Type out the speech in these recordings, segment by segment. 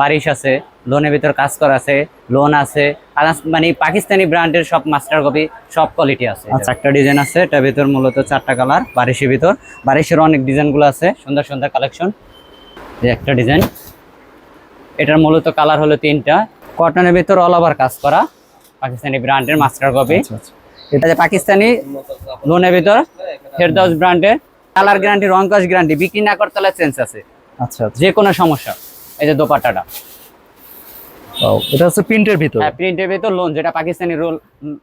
বারিশ আছে লোনের ভিতর কাজ করা আছে লোন আছে। মানে পাকিস্তানি ব্র্যান্ডের সব মাস্টার কপি সব কোয়ালিটি আছে। আচ্ছা একটা ডিজাইন আছে এটার ভিতর মূলত চারটা কালার বারিশের ভিতর। বারিশের অনেক ডিজাইনগুলো আছে সুন্দর সুন্দর কালেকশন এই একটা ডিজাইন এটার মূলত কালার হলো তিনটা। কটনের ভিতর অল ওভার কাজ করা পাকিস্তানি ব্র্যান্ডের মাস্টার কপি আচ্ছা আচ্ছা। এটা যে পাকিস্তানি লোনের ভিতর ফেরদাউস ব্র্যান্ডের কালার গ্যারান্টি রং কাজ গ্যারান্টি বিক্রি না করতে চেঞ্জ আছে। আচ্ছা আচ্ছা। যে কোনো সমস্যা। এই যে দোপাট্টাটা। এটা হচ্ছে প্রিন্টের ভিতর। হ্যাঁ প্রিন্টের ভিতর লোন যেটা পাকিস্তানি রোল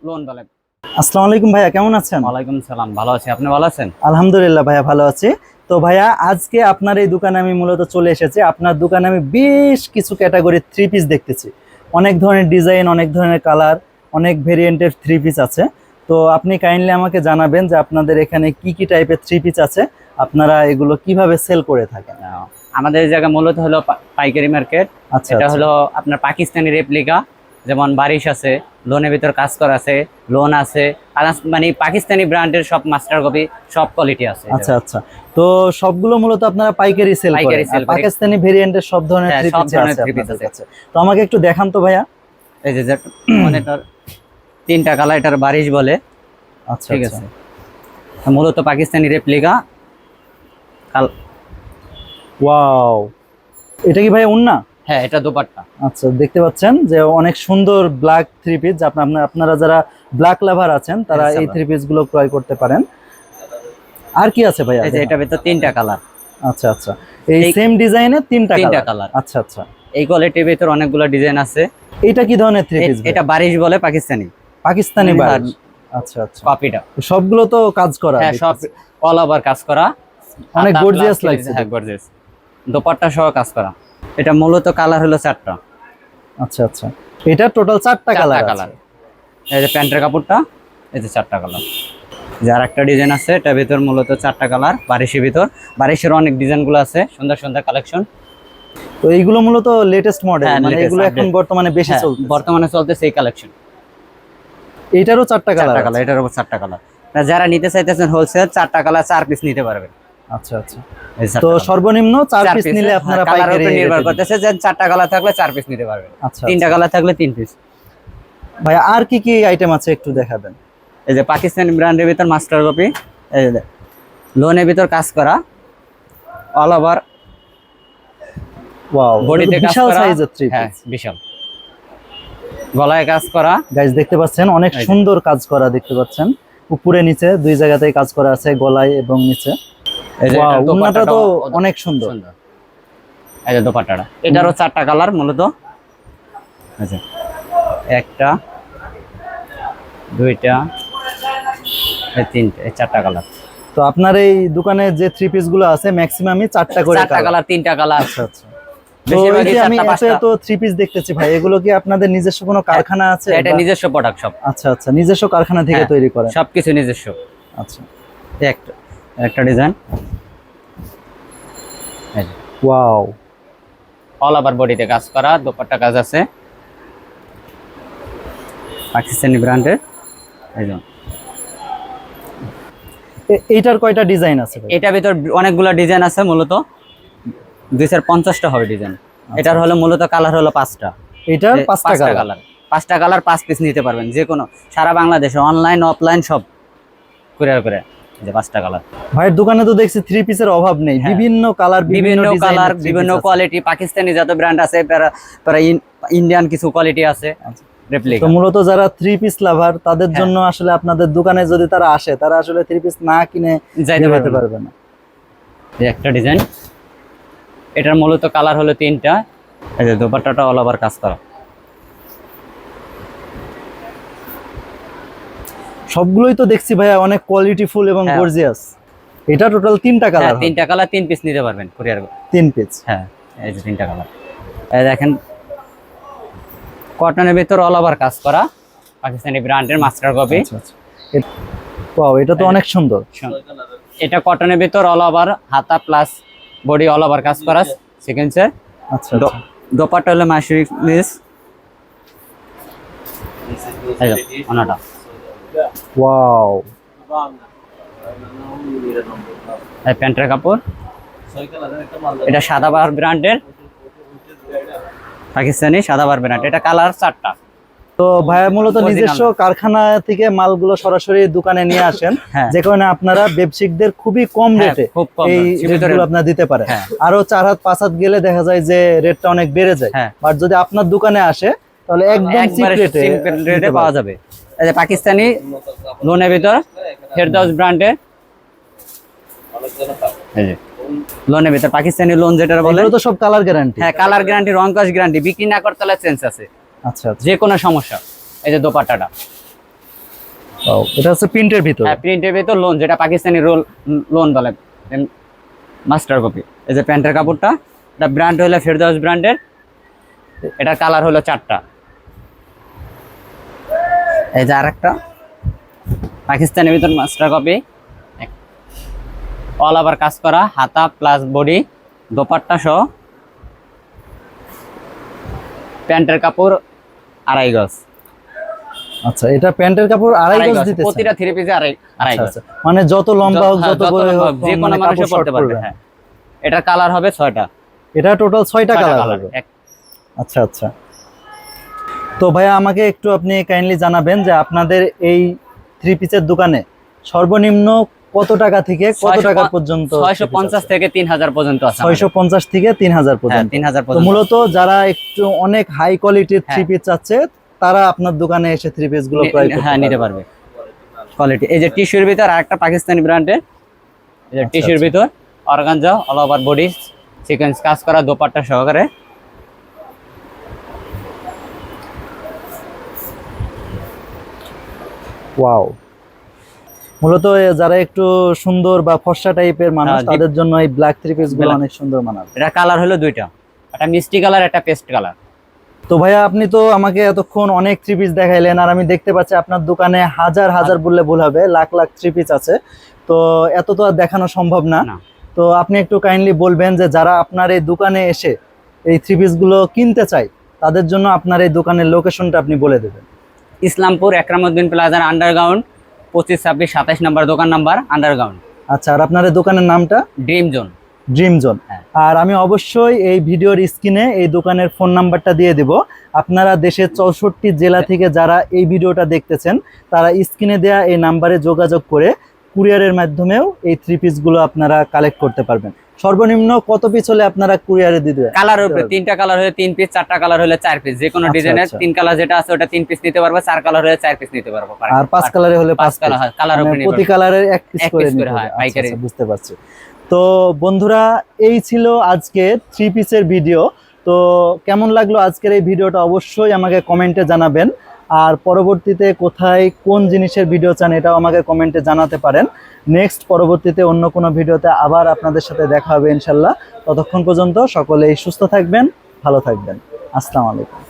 লোন বলে। আসসালামু আলাইকুম ভাইয়া কেমন আছেন? ওয়ালাইকুম সালাম ভালো আছি। আপনি ভালো আছেন? আলহামদুলিল্লাহ ভাইয়া ভালো আছি। তো ভাইয়া আজকে আপনার এই দোকানে আমি মূলত চলে এসেছি। আপনার দোকানে আমি বেশ কিছু ক্যাটাগরির থ্রি পিস দেখতেছি। অনেক ধরনের ডিজাইন অনেক ধরনের কালার অনেক ভেরিয়েন্টের থ্রি পিস আছে। তো আপনি কাইন্ডলি আমাকে জানাবেন যে আপনাদের এখানে কি কি টাইপের থ্রি পিস আছে। আপনারা এগুলো কীভাবে সেল করে থাকেন? আহ, আমাদের জায়গা মূলত হলো পাইকারি মার্কেট। আচ্ছা এটা আচ্ছা। হলো আপনার পাকিস্তানি রেপ্লিকা যেমন বারিশ আছে লোনের ভিতর কাজ করা আছে লোন আছে মানে পাকিস্তানি ব্র্যান্ডের সব মাস্টার কপি সব কোয়ালিটি আছে। আচ্ছা আচ্ছা। তো সবগুলো মূলত আপনারা পাইকারি সেল পাইকারি করি। পাকিস্তানি ভেরিয়েন্টের সব ধরনের হ্যাঁ, থ্রি সব পিস আছে। তো আমাকে একটু দেখান তো ভাইয়া। এই যে যে- মানে তিনটা কালার এটার বারিশ বলে। আচ্ছা ঠিক আচ্ছা। আছে। মূলত পাকিস্তানি রেপ্লিকা কাল ওয়াও এটা কি ভাই উন্না? হ্যাঁ এটা দোপাট্টা। আচ্ছা দেখতে পাচ্ছেন যে অনেক সুন্দর ব্ল্যাক থ্রি পিস আপনারা যারা ব্ল্যাক লাভার আছেন তারা এই। থ্রি পিসগুলো ক্রয় করতে পারেন। আর কি আছে যে এটার ভিতর তিনটা কালার আচ্ছা আচ্ছা। এই সেম ডিজাইনের তিনটা তিনটা কালার আচ্ছা আচ্ছা। এই কোয়ালিটির ভিতর অনেকগুলো ডিজাইন আছে। এটা কি ধরনের থ্রি পিস এটা বারিশ বলে পাকিস্তানি। পাকিস্তানি হ্যাঁ, বাড়ি আচ্ছা আচ্ছা। কপিটা সবগুলো তো কাজ করা হ্যাঁ সব অল ওভার কাজ করা। অনেক plus লাগছে হ্যাঁ গর্জিয়াস দোপাট্টা সহ কাজ করা। এটা মূলত কালার হলো চারটা। আচ্ছা আচ্ছা। এটা টোটাল চারটা কালার কালার এই যে প্যান্টের কাপড়টা এই যে চারটা কালার যার একটা ডিজাইন আছে এটার ভিতর মূলত চারটা কালার বারিশের ভিতর। বারিশের অনেক ডিজাইনগুলো আছে সুন্দর সুন্দর কালেকশন তো এইগুলো মূলত লেটেস্ট মডেল হ্যাঁ, মানে এগুলো এখন বর্তমানে বেশি চলছে হ্যাঁ, বর্তমানে চলতেছে এই কালেকশন এটারও চারটা কালার কালার এটার উপর চারটা কালার যারা নিতে চাইতেছেন হোলসেল চারটা কালার চার পিস নিতে পারবেন। আচ্ছা আচ্ছা। তো সর্বনিম্ন চার পিস নিলে হ্যাঁ, আপনারা পাইকারি নির্ভর করতেছে যে চারটা কালার থাকলে চার পিস নিতে পারবেন। আচ্ছা তিনটা কালার থাকলে তিন পিস ভাই আর কি কি আইটেম আছে একটু দেখাবেন? এই যে পাকিস্তানি ব্র্যান্ডের ভিতর মাস্টার কপি এই যে লোনের ভিতর কাজ করা অল ওভার ওয়াও বডিতে কাজ করা। সাইজের থ্রি হ্যাঁ বিশাল। গলায় কাজ করা। গাইজ দেখতে পাচ্ছেন অনেক সুন্দর কাজ করা দেখতে পাচ্ছেন। উপরে নিচে দুই জায়গাতেই কাজ করা আছে গলায় এবং নিচে। তো অনেক সুন্দর। সুন্দর। এই যে দোপাট্টাটা। এটারও চারটা কালার মূলত। আচ্ছা একটা দুইটা তিনটে এই চারটা কালার। তো আপনার এই দোকানে যে থ্রি পিসগুলো আছে ম্যাক্সিমামই চারটা করে চারটা কালার। তিনটা কালার। আচ্ছা আচ্ছা। তো আমি থ্রি পিস দেখতেছি ভাই এগুলো কি আপনাদের নিজস্ব কোনো কারখানা আছে এটা নিজস্ব প্রোডাক্ট সব আচ্ছা আচ্ছা নিজস্ব কারখানা থেকে হ্যাঁ, তৈরি করেন। সবকিছু নিজস্ব। আচ্ছা একটা। একটা ডিজাইন। ওয়াও। অল ওভার বডিতে কাজ করা দোপাট্টা কাজ আছে। পাকিস্তানি ব্র্যান্ডের। যে। এইটার কয়টা ডিজাইন আছে? এটার ভিতর অনেকগুলো ডিজাইন আছে মূলত। দুইশো পঞ্চাশটা হবে ডিজাইন। এটার হলো মূলত কালার হলো পাঁচটা। এটার পাঁচটা কালার। পাঁচটা কালার পাঁচ পিস নিতে পারবেন। যে কোনো সারা বাংলাদেশে অনলাইন অফলাইন সব। কুরিয়ার করে। যে পাঁচটা কালার ভাইয়ের দোকানে তো দেখছি থ্রি পিসের অভাব নেই। হ্যাঁ। বিভিন্ন কালার বিভিন্ন কালার বিভিন্ন কোয়ালিটি পাকিস্তানি যত ব্র্যান্ড আছে ইন্ডিয়ান কিছু কোয়ালিটি আছে। আচ্ছা। তো মূলত যারা থ্রি পিস লাভার তাদের হ্যাঁ। জন্য আসলে আপনাদের দোকানে যদি তারা আসে তারা আসলে থ্রি পিস না কিনে যাইতে পারবে পারবে না। একটা ডিজাইন এটার মূলত কালার হলো তিনটা। এই যে দোপাট্টাটা অল ওভার কাজ করা। সবগুলোই তো দেখছি ভাইয়া অনেক কোয়ালিটিফুল এবং হ্যাঁ। গর্জিয়াস এটা টোটাল তিনটা হ্যাঁ কালার তিনটা কালার তিন পিস নিতে পারবেন কুরিয়ার তিন পিস হ্যাঁ এই যে তিনটা কালার এই দেখেন কটনের ভিতর অল ওভার কাজ করা পাকিস্তানি ব্র্যান্ডের মাস্টার কপি ওয়াও এটা তো অনেক সুন্দর। এটা কটনের ভিতর অল ওভার হাতা প্লাস বডি অল ওভার কাজ করা সিকেন্সের আচ্ছা আচ্ছা। দোপাট্টা হলো মাসিক মিস ওনাটা ওয়াও প্যান্টের কাপড়? এটা সাদাবাহার ব্র্যান্ডের? পাকিস্তানি সাদাবার ব্র্যান্ড। এটা কালার চারটা। তো ভাইয়া মূলত নিজস্ব কারখানা থেকে মালগুলো সরাসরি দোকানে নিয়ে আসেন। হ্যাঁ। যে কারণে আপনারা ব্যবসায়িকদের খুবই কম হ্যাঁ, রেটে খুব এই রেটগুলো। আপনারা দিতে পারেন। হ্যাঁ। আরও চার হাত পাঁচ হাত গেলে দেখা যায় যে রেটটা অনেক বেড়ে যায়। হ্যাঁ। বাট যদি আপনার দোকানে আসে তাহলে একদম চিপ রেটে পাওয়া যাবে। এই যে পাকিস্তানি লোনের ভিতর ফেরদাউস ব্র্যান্ডের। এই যে লোনের ভিতর পাকিস্তানি লোন যেটা বলে। তো সব কালার গ্যারান্টি হ্যাঁ কালার গ্যারান্টি রং কস গ্যারান্টি বিক্রি না করতে হলে চেঞ্জ আছে। আচ্ছা আচ্ছা। যে কোনো সমস্যা এই যে দোপাট্টাটা। ও, এটা হচ্ছে প্রিন্টের ভিতরে। হ্যাঁ প্রিন্টের ভিতর লোন যেটা পাকিস্তানি রোল লোন বলে মাস্টার কপি এই যে প্যান্টের কাপড়টা এটা ব্র্যান্ড হলো ফেরদাউস ব্র্যান্ডের এটা কালার হলো চারটা। এই যে আরেকটা। পাকিস্তানের ভিতর মাস্টার কপি অল ওভার কাজ করা হাতা প্লাস বডি দোপাট্টা সহ। প্যান্টের কাপড় আড়াই গজ। আচ্ছা এটা প্যান্টের কাপড় আড়াই গজ দিতে প্রতিটা থ্রি পিসে আড়াই আড়াই আচ্ছা গজ। আচ্ছা। মানে যত লম্বা হোক যত বড় হোক যে কোনো মানে মানুষে পড়তে পারবে হ্যাঁ। এটার কালার হবে ছয়টা। এটা টোটাল ছয়টা ছয়টা কালার কালার হবে। আচ্ছা আচ্ছা। তো ভাইয়া আমাকে একটু আপনি কাইন্ডলি জানাবেন যে আপনাদের এই থ্রি পিসের দোকানে সর্বনিম্ন কত টাকা থেকে কত টাকা পর্যন্ত ছয়শো পঞ্চাশ থেকে তিন হাজার পর্যন্ত আছে থেকে তিন হাজার হ্যাঁ পর্যন্ত তিন হাজার তো পর্যন্ত মূলত যারা একটু অনেক হাই কোয়ালিটির থ্রি হ্যাঁ। পিস চাচ্ছে তারা আপনার দোকানে এসে থ্রি পিসগুলো ক্রয় করতে হ্যাঁ নিতে পারবে। কোয়ালিটি এই যে টিস্যুর ভিতর আর একটা পাকিস্তানি ব্র্যান্ডের এই যে আচ্ছা, টিস্যুর আচ্ছা। ভিতর organza all over body sequence কাজ করা দোপাট্টা সহকারে ওয়াও মূলত যারা একটু সুন্দর বা ফর্সা টাইপের মানুষ হ্যাঁ, তাদের জন্য এই ব্ল্যাক থ্রি পিসগুলো অনেক সুন্দর মানাবে। এটা কালার হলো দুইটা। একটা মিষ্টি কালার একটা পেস্ট কালার তো ভাইয়া আপনি তো আমাকে এতক্ষণ অনেক থ্রি পিস দেখাইলেন আর আমি দেখতে পাচ্ছি আপনার দোকানে হাজার হাজার বললে ভুল হবে লাখ লাখ থ্রি পিস আছে। তো এত তো আর দেখানো সম্ভব না। না। তো আপনি একটু কাইন্ডলি বলবেন যে যারা আপনার এই দোকানে এসে এই থ্রি পিসগুলো কিনতে চায় তাদের জন্য আপনার এই দোকানের লোকেশনটা আপনি বলে দেবেন। ইসলামপুর একরামউদ্দিন প্লাজার আন্ডারগ্রাউন্ড পঁচিশ ছাব্বিশ সাতাশ নাম্বার দোকান নাম্বার আন্ডারগ্রাউন্ড। আচ্ছা আর আপনার দোকানের নামটা? Dream zone dream zone. আর আমি অবশ্যই এই ভিডিওর স্ক্রিনে এই দোকানের ফোন নাম্বারটা দিয়ে দেব। আপনারা দেশের চৌষট্টি জেলা থেকে যারা এই ভিডিওটা দেখতেছেন তারা স্ক্রিনে দেয়া এই নাম্বারে যোগাযোগ করে কুরিয়ারের মাধ্যমেও এই থ্রি পিসগুলো আপনারা কালেক্ট করতে পারবেন। সর্বনিম্ন কত পিস হলে আপনারা কুরিয়ারে দেবেন কালার উপরে তিনটা কালার হলে তিন পিস চারটা কালার হলে চার পিস যে কোনো আচ্ছা, ডিজাইনের আচ্ছা। তিন কালার যেটা আছে ওটা তিন পিস নিতে পারবে চার কালার হলে চার পিস নিতে পারব। আর পাঁচ কালারে হলে পাঁচ কালার কালার উপরে প্রতি কালারের এক পিস করে নিতে আচ্ছা, পাইকারি। আচ্ছা, বুঝতে পারছি। তো বন্ধুরা এই ছিল আজকে থ্রি পিসের ভিডিও তো কেমন লাগল আজকের এই ভিডিওটা অবশ্যই আমাকে কমেন্টে জানাবেন। আর পরবর্তীতে কোথায় কোন জিনিসের ভিডিও চান এটাও আমাকে কমেন্টে জানাতে পারেন। নেক্সট পরবর্তীতে অন্য কোনো ভিডিওতে আবার আপনাদের সাথে দেখা হবে ইনশাল্লাহ। ততক্ষণ পর্যন্ত সকলেই সুস্থ থাকবেন, ভালো থাকবেন। আসসালামু আলাইকুম।